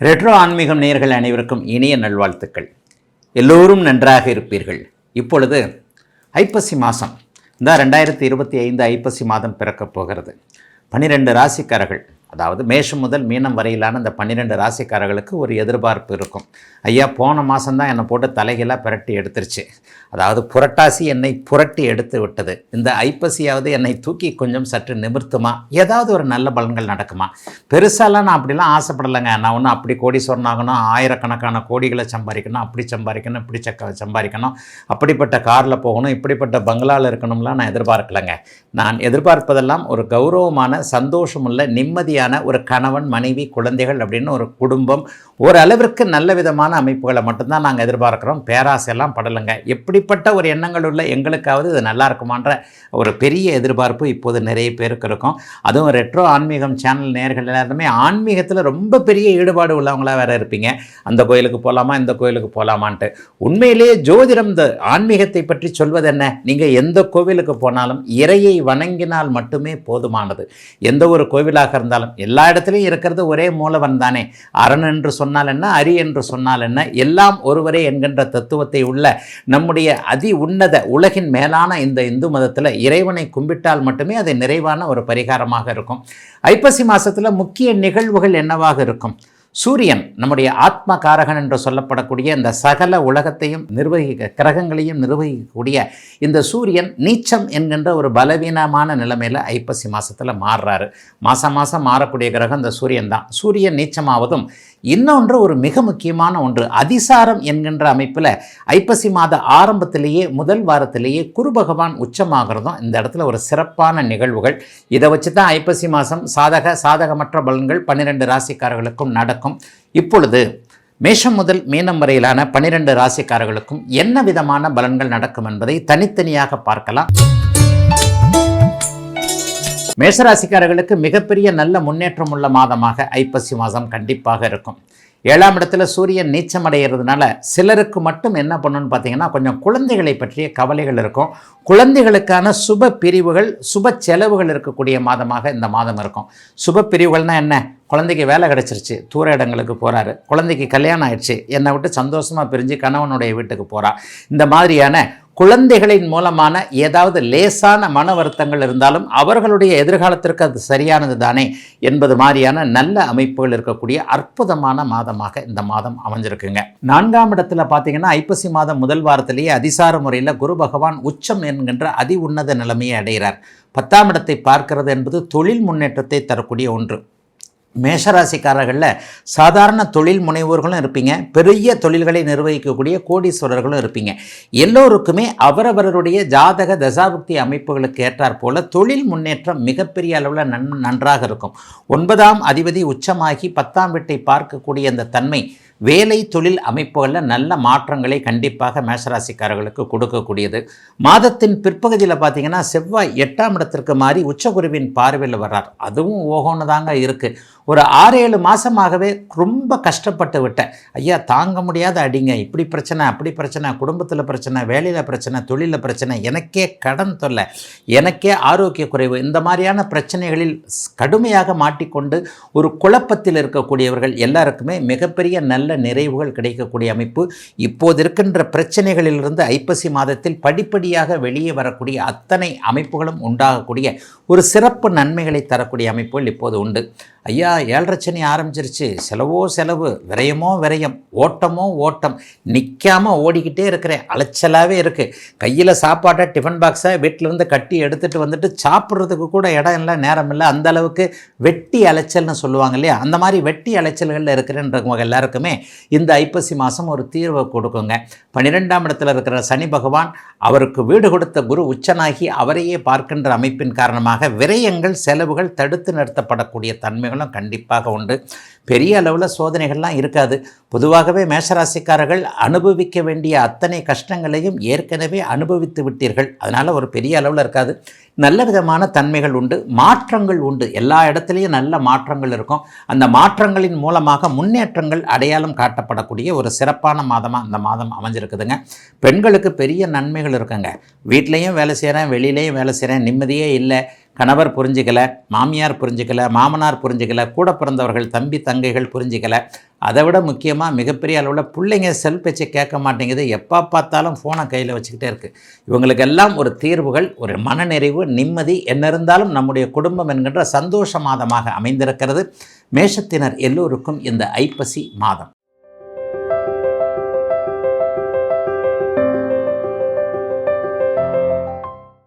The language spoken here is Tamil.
ரெட்ரோ ஆன்மீகம் நேயர்கள் அனைவருக்கும் இனிய நல்வாழ்த்துக்கள். எல்லோரும் நன்றாக இருப்பீர்கள். இப்பொழுது ஐப்பசி மாதம் இந்த ரெண்டாயிரத்தி இருபத்தி ஐந்து ஐப்பசி மாதம் பிறக்கப் போகிறது. பன்னிரெண்டு ராசிக்காரர்கள். அதாவது மேஷம் முதல் மீனம் வரையிலான இந்த பன்னிரெண்டு ராசிக்காரர்களுக்கு ஒரு எதிர்பார்ப்பு இருக்கும். ஐயா போன மாதம்தான் என்னை போட்டு தலைகளாக புரட்டி எடுத்துருச்சு. அதாவது புரட்டாசி என்னை புரட்டி எடுத்து விட்டது. இந்த ஐப்பசியாவது என்னை தூக்கி கொஞ்சம் சற்று நிமிர்த்துமா? ஏதாவது ஒரு நல்ல பலன்கள் நடக்குமா? பெருசாலாம் நான் அப்படிலாம் ஆசைப்படலைங்க. நான் ஒன்றும் அப்படி கோடி சொன்னாகணும் ஆயிரக்கணக்கான கோடிகளை சம்பாதிக்கணும் அப்படி சம்பாதிக்கணும் இப்படி சக்க சம்பாதிக்கணும் அப்படிப்பட்ட காரில் போகணும் இப்படிப்பட்ட பங்களாவில் இருக்கணும்லாம் நான் எதிர்பார்க்கலைங்க. நான் எதிர்பார்ப்பதெல்லாம் ஒரு கௌரவமான சந்தோஷமுள்ள நிம்மதியான ஒரு கணவன் மனைவி குழந்தைகள் அப்படின்னு ஒரு குடும்பம் ஓரளவிற்கு நல்ல விதமான அமைப்புகளை மட்டும்தான் நாங்கள் எதிர்பார்க்குறோம். பேராசையெல்லாம் படலைங்க. எப்படிப்பட்ட ஒரு எண்ணங்கள் உள்ள எங்களுக்காவது இது நல்லா இருக்குமான்ற ஒரு பெரிய எதிர்பார்ப்பு இப்போது நிறைய பேருக்கு இருக்கும். அதுவும் ரெட்ரோ ஆன்மீகம் சேனல் நேர்கள் எல்லாருமே ஆன்மீகத்தில் ரொம்ப பெரிய ஈடுபாடு உள்ளவங்களா வேறு இருப்பீங்க. அந்த கோயிலுக்கு போகலாமா இந்த கோயிலுக்கு போகலாமான்ட்டு உண்மையிலேயே ஜோதிடம் இந்த ஆன்மீகத்தை பற்றி சொல்வது என்ன நீங்கள் எந்த கோவிலுக்கு போனாலும் இறையை வணங்கினால் மட்டுமே போதுமானது. எந்த ஒரு கோவிலாக இருந்தாலும் எல்லா இடத்துலையும் இருக்கிறது ஒரே மூலவன் தானே. அரண் என்று சொன்னால் என்ன அரி என்று சொன்னால் என்ன எல்லாம் ஒருவரே என்கின்ற தத்துவத்தை உள்ள நம்முடைய அதி உன்னத உலகின் மேலான இந்த இந்து மதத்தில் இறைவனை கும்பிட்டால் மட்டுமே அது நிறைவான ஒரு பரிகாரமாக இருக்கும். ஐப்பசி மாதத்தில் முக்கிய நிகழ்வுகள் என்னவாக இருக்கும்? சூரியன் நம்முடைய ஆத்ம காரகன் என்று சொல்லப்படக்கூடிய இந்த சகல உலகத்தையும் நிர்வகிக்க கிரகங்களையும் நிர்வகிக்கக்கூடிய இந்த சூரியன் நீச்சம் என்கின்ற ஒரு பலவீனமான நிலைமையில் ஐப்பசி மாதத்தில் மாறுறாரு. மாதம் மாதம் மாறக்கூடிய கிரகம் இந்த சூரியன் தான். சூரியன் நீச்சமாவதும் இன்னொன்று ஒரு மிக முக்கியமான ஒன்று. அதிசாரம் என்கின்ற அமைப்பில் ஐப்பசி மாத ஆரம்பத்திலேயே முதல் வாரத்திலேயே குரு பகவான் உச்சமாகிறதும் இந்த இடத்துல ஒரு சிறப்பான நிகழ்வுகள். இதை வச்சு தான் ஐப்பசி மாதம் சாதக சாதகமற்ற பலன்கள் பன்னிரெண்டு ராசிக்காரர்களுக்கும் நடக்கும். இப்பொழுது மேஷம் முதல் மீனம் வரையிலான பனிரெண்டு ராசிக்காரர்களுக்கும் என்ன விதமான பலன்கள் நடக்கும் என்பதை தனித்தனியாக பார்க்கலாம். மேஷராசிக்காரர்களுக்கு மிகப்பெரிய நல்ல முன்னேற்றம் உள்ள மாதமாக ஐப்பசி மாதம் கண்டிப்பாக இருக்கும். ஏழாம் இடத்துல சூரியன் நீச்சம் அடைகிறதுனால சிலருக்கு மட்டும் என்ன பண்ணணும்னு பார்த்தீங்கன்னா கொஞ்சம் குழந்தைகளை பற்றிய கவலைகள் இருக்கும். குழந்தைகளுக்கான சுப பிரிவுகள் சுப செலவுகள் இருக்கக்கூடிய மாதமாக இந்த மாதம் இருக்கும். சுப பிரிவுகள்னால் என்ன? குழந்தைக்கு வேலை கிடச்சிருச்சு தூர இடங்களுக்கு போகிறாரு குழந்தைக்கு கல்யாணம் ஆயிடுச்சு என்னை விட்டு சந்தோஷமாக பிரிஞ்சு கணவனுடைய வீட்டுக்கு போகிறான் இந்த மாதிரியான குழந்தைகளின் மூலமான ஏதாவது லேசான மன வருத்தங்கள் இருந்தாலும் அவர்களுடைய எதிர்காலத்திற்கு அது சரியானது தானே என்பது மாதிரியான நல்ல அமைப்புகள் இருக்கக்கூடிய அற்புதமான மாதமாக இந்த மாதம் அமைஞ்சிருக்குங்க. நான்காம் இடத்துல பார்த்தீங்கன்னா ஐப்பசி மாதம் முதல் வாரத்திலேயே அதிசார முறையில் குரு பகவான் உச்சம் என்கின்ற அதி உன்னத நிலைமையை அடைகிறார். பத்தாம் இடத்தை பார்க்கிறது என்பது தொழில் முன்னேற்றத்தை தரக்கூடிய ஒன்று. மேஷராசிக்காரர்களில் சாதாரண தொழில் முனைவோர்களும் இருப்பீங்க. பெரிய தொழில்களை நிர்வகிக்கக்கூடிய கோடீஸ்வரர்களும் இருப்பீங்க. எல்லோருக்குமே அவரவருடைய ஜாதக தசாபுக்தி அமைப்புகளுக்கு ஏற்றாற் போல தொழில் முன்னேற்றம் மிகப்பெரிய அளவில் நன் நன்றாக இருக்கும். ஒன்பதாம் அதிபதி உச்சமாகி பத்தாம் வீட்டை பார்க்கக்கூடிய அந்த தன்மை வேலை தொழில் அமைப்புகளில் நல்ல மாற்றங்களை கண்டிப்பாக மேஷராசிக்காரர்களுக்கு கொடுக்கக்கூடியது. மாதத்தின் பிற்பகுதியில் பார்த்தீங்கன்னா செவ்வாய் எட்டாம் இடத்திற்கு மாறி உச்சகுருவின் பார்வையில் வர்றார். அதுவும் ஓகோன்னு தாங்க இருக்குது ஒரு ஆறு ஏழு மாதமாகவே ரொம்ப கஷ்டப்பட்டு விட்டேன். ஐயா தாங்க முடியாத அடிங்க. இப்படி பிரச்சனை அப்படி பிரச்சனை குடும்பத்தில் பிரச்சனை வேலையில் பிரச்சனை தொழிலில் பிரச்சனை எனக்கே கடன் தொல்லை எனக்கே ஆரோக்கிய குறைவு. இந்த மாதிரியான பிரச்சனைகளில் கடுமையாக மாட்டிக்கொண்டு ஒரு குழப்பத்தில் இருக்கக்கூடியவர்கள் எல்லாருக்குமே மிகப்பெரிய நல்ல நிறைவுகள் கிடைக்கக்கூடிய அமைப்பு. இப்போது இருக்கின்ற பிரச்சனைகளிலிருந்து ஐப்பசி மாதத்தில் படிப்படியாக வெளியே வரக்கூடிய அத்தனை அமைப்புகளும் உண்டாகக்கூடிய ஒரு சிறப்பு நன்மைகளை தரக்கூடிய அமைப்புகள் இப்போது உண்டு. ஐயா ஏழரச்சனி ஆரம்பிச்சிருச்சு. செலவோ செலவு விரயமோ விரயம் ஓட்டமோ ஓட்டம். நிற்காம ஓடிக்கிட்டே இருக்கிறேன். அலைச்சலாகவே இருக்குது கையில் சாப்பாட்டை டிஃபன் பாக்ஸை வீட்டிலேருந்து கட்டி எடுத்துகிட்டு வந்துட்டு சாப்பிட்றதுக்கு கூட இடம் இல்லை நேரம் இல்லை அந்த அளவுக்கு வெட்டி அலைச்சல்னு சொல்லுவாங்க இல்லையா? அந்த மாதிரி வெட்டி அலைச்சல்களில் இருக்கிறன்றவங்க எல்லாருக்குமே இந்த ஐப்பசி மாதம் ஒரு தீர்வை கொடுக்குங்க. பன்னிரெண்டாம் இடத்துல இருக்கிற சனி பகவான் அவருக்கு வீடு கொடுத்த குரு உச்சனாகி அவரையே பார்க்கின்ற அமைப்பின் காரணமாக விரயங்கள் செலவுகள் தடுத்து நிறுத்தப்படக்கூடிய தன்மைகள் சோதனைகளும் கண்டிப்பாக உண்டு. பெரிய அளவில் சோதனைகள்லாம் இருக்காது. பொதுவாகவே மேஷராசிக்காரர்கள் அனுபவிக்க வேண்டிய அத்தனை கஷ்டங்களையும் ஏற்கனவே அனுபவித்து விட்டீர்கள். அதனால் ஒரு பெரிய அளவில் இருக்காது. நல்ல விதமான தன்மைகள் உண்டு. மாற்றங்கள் உண்டு. எல்லா இடத்துலையும் நல்ல மாற்றங்கள் இருக்கும். அந்த மாற்றங்களின் மூலமாக முன்னேற்றங்கள் அடையாளம் காட்டப்படக்கூடிய ஒரு சிறப்பான மாதமாக அந்த மாதம் அமைஞ்சிருக்குதுங்க. பெண்களுக்கு பெரிய நன்மைகள் இருக்குங்க. வீட்லேயும் வேலை செய்கிறேன் வெளியிலையும் வேலை செய்கிறேன் நிம்மதியே இல்லை. கணவர் புரிஞ்சிக்கல மாமியார் புரிஞ்சிக்கல மாமனார் புரிஞ்சிக்கல கூட பிறந்தவர்கள் தம்பி தங்கைகள் புரிஞ்சிக்கல. அதை விட முக்கியமாக மிகப்பெரிய அளவில் பிள்ளைங்க செல் பேச்சை கேட்க மாட்டேங்குது. எப்போ பார்த்தாலும் ஃபோனை கையில் வச்சுக்கிட்டே இருக்குது இவங்களுக்கெல்லாம் ஒரு தீர்வுகள் ஒரு மனநிறைவு நிம்மதி என்ன இருந்தாலும் நம்முடைய குடும்பம் என்கின்ற சந்தோஷ மாதமாக அமைந்திருக்கிறது. மேஷத்தினர் எல்லோருக்கும் இந்த ஐப்பசி மாதம்.